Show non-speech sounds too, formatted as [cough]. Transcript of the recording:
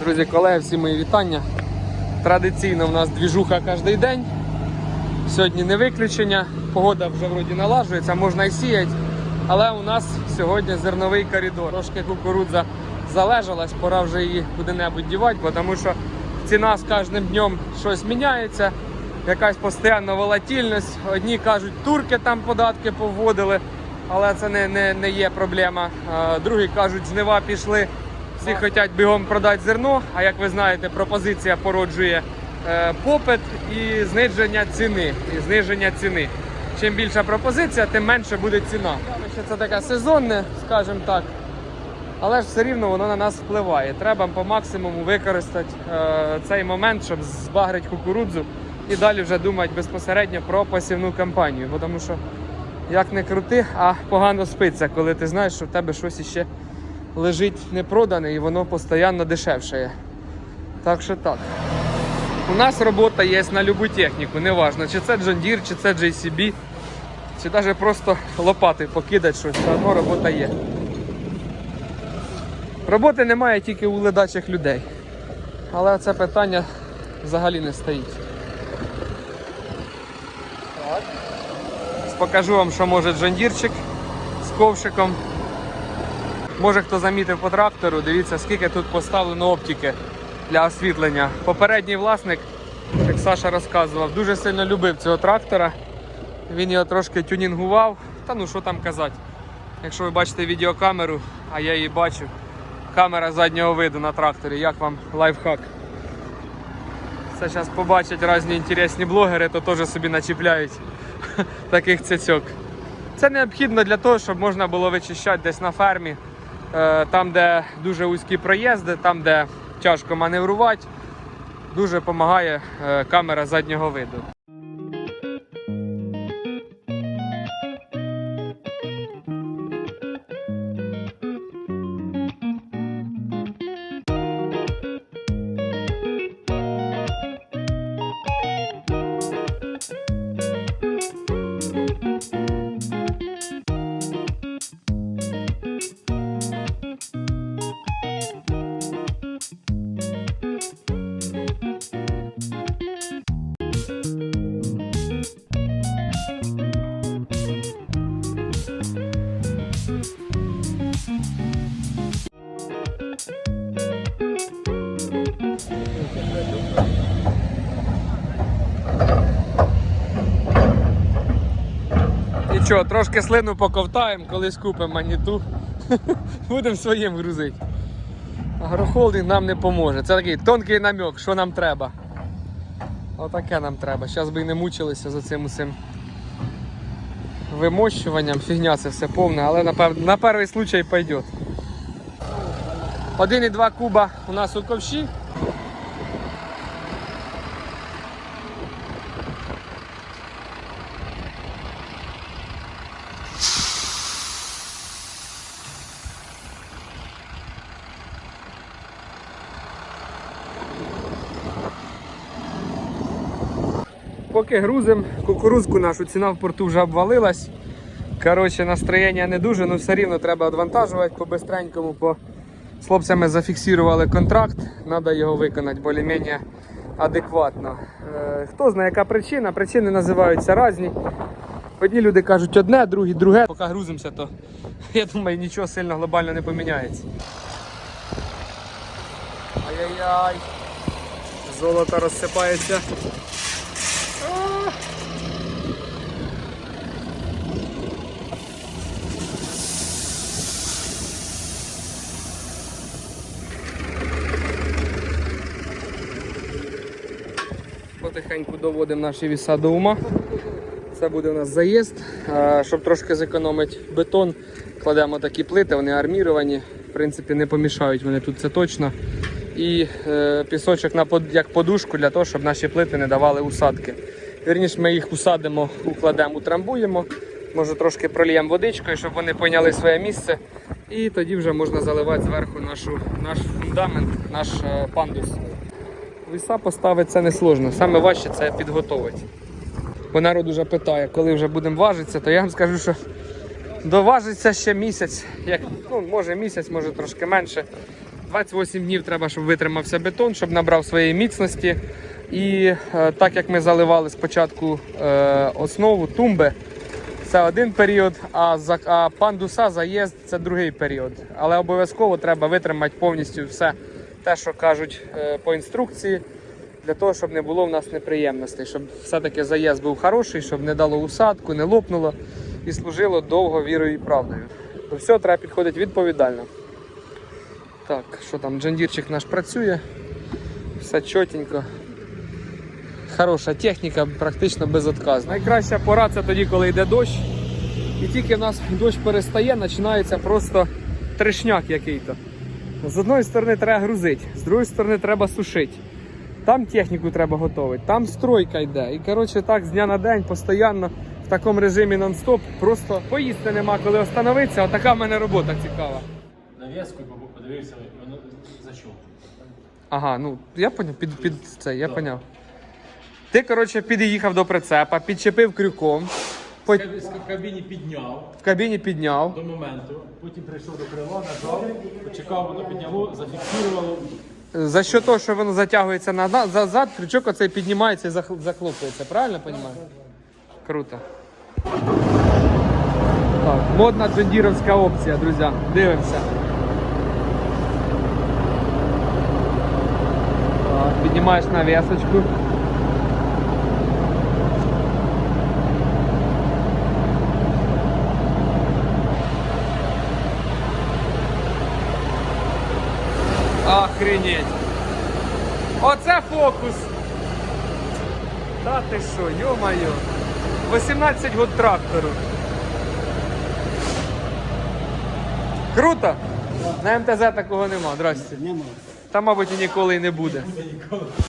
Друзі, колеги, всі мої вітання. Традиційно в нас двіжуха кожен день. Сьогодні не виключення. Погода вже вроді налажується, можна і сіяти. Але у нас сьогодні зерновий коридор. Трошки кукурудза залежалась, пора вже її куди-небудь дівати, тому що ціна з кожним днем щось міняється. Якась постійна волатильність. Одні кажуть, турки там податки повводили, але це не, не, не є проблема. Другі кажуть, жнива пішли. Всі хочуть бігом продати зерно, а як ви знаєте, пропозиція породжує е, попит і зниження ціни. І зниження ціни. Чим більша пропозиція, тим менше буде ціна. Це таке сезонне, скажімо так. Але ж все рівно воно на нас впливає. Треба по максимуму використати е, цей момент, щоб збагрити кукурудзу і далі вже думати безпосередньо про посівну кампанію. Бо тому що як не крути, а погано спиться, коли ти знаєш, що в тебе щось іще лежить непродане і воно постійно дешевшає. Так що так. У нас робота є на любу техніку, неважно, чи це John Deere, чи це JCB, чи навіть просто лопати покидати щось, все одно робота є. Роботи немає тільки у ледачих людей. Але це питання взагалі не стоїть. Покажу вам, що може джондірчик з ковшиком. Може хто замітив по трактору, дивіться, скільки тут поставлено оптики для освітлення. Попередній власник, як Саша розказував, дуже сильно любив цього трактора. Він його трошки тюнінгував. Та ну що там казати. Якщо ви бачите відеокамеру, а я її бачу, камера заднього виду на тракторі, як вам лайфхак. Це зараз побачать різні інтересні блогери, то теж собі начіпляють [laughs] таких цяцьок. Це необхідно для того, щоб можна було вичищати десь на фермі, там, де дуже вузькі проїзди, там, де тяжко маневрувати. Дуже допомагає е, камера заднього виду. Нічого, трошки слину поковтаємо, колись купимо маніту. [laughs] Будемо своїм грузити. Агрохолдинг нам не поможе. Це такий тонкий намек, що нам треба. Отаке нам треба. Зараз би і не мучилися за цим усім вимощуванням. Фігня це все повне, але на, пев... на перший случай пойде. 1,2 куба у нас у ковші. Поки грузим кукурузку нашу, ціна в порту вже обвалилась. Коротше, настроєння не дуже, але все рівно треба відвантажувати по-бистренькому. По... З хлопцями зафіксували контракт, треба його виконати більш-менш адекватно. Е, хто знає, яка причина? Причини називаються різні. Одні люди кажуть одне, другі друге. Поки грузимося, то [laughs] я думаю, нічого сильно глобально не поміняється. Ай-яй-яй. Золото розсипається. Потихеньку доводимо наші віса до ума. Це буде у нас заїзд. Щоб трошки зекономити бетон, кладемо такі плити, вони арміровані, в принципі, не помішають вони тут, це точно. І е, пісочок на як подушку для того, щоб наші плити не давали усадки. Вірніше, ми їх усадимо, укладемо, утрамбуємо. Може трошки прольємо водичкою, щоб вони прийняли своє місце. І тоді вже можна заливати зверху наш фундамент, наш е, пандус. Віса поставити це не сложно. Саме важче це підготовити. Бо народ уже питає, коли вже будемо важитися, то я вам скажу, що доважиться ще місяць, як, ну, може місяць, може трошки менше. 28 днів треба, щоб витримався бетон, щоб набрав своєї міцності. І е, так як ми заливали спочатку е, основу тумби, це один період, а, за, а пандуса заїзд це другий період. Але обов'язково треба витримати повністю все те, що кажуть е, по інструкції, для того, щоб не було в нас неприємностей, щоб все-таки заїзд був хороший, щоб не дало усадку, не лопнуло і служило довго вірою і правдою. До всього треба підходити відповідально. Так, що там, джандірчик наш працює, все чотенько. Хороша техніка, практично безотказна. Найкраща пора це тоді, коли йде дощ. І тільки в нас дощ перестає, починається просто трешняк який-то. З одної сторони треба грузити, з другої сторони треба сушити. Там техніку треба готувати, там стройка йде. І коротше так з дня на день постійно в такому режимі нон-стоп. Просто поїсти нема коли остановитися. Отака в мене робота цікава. нав'язку подивився, воно за що. Ага, ну я поняв, під, під це, я поняв. Ти, коротше, під'їхав до прицепа, підчепив крюком, по- В кабіні підняв в кабіні підняв. до моменту, потім прийшов до крила, нажав, почекав, воно підняло, зафіксувало. За що того, що воно затягується назад, назад, крючок оцей піднімається і зах- захлопується. Правильно розумію? Круто. Так, модна джендіровська опція, друзі. Дивимося. Так, піднімаєш навісочку. Охренеть. Оце фокус. Та ти що, йо-моє. 18 год трактору. Круто? На МТЗ такого нема, здрасте. Нема. Та, мабуть, і ніколи і не буде.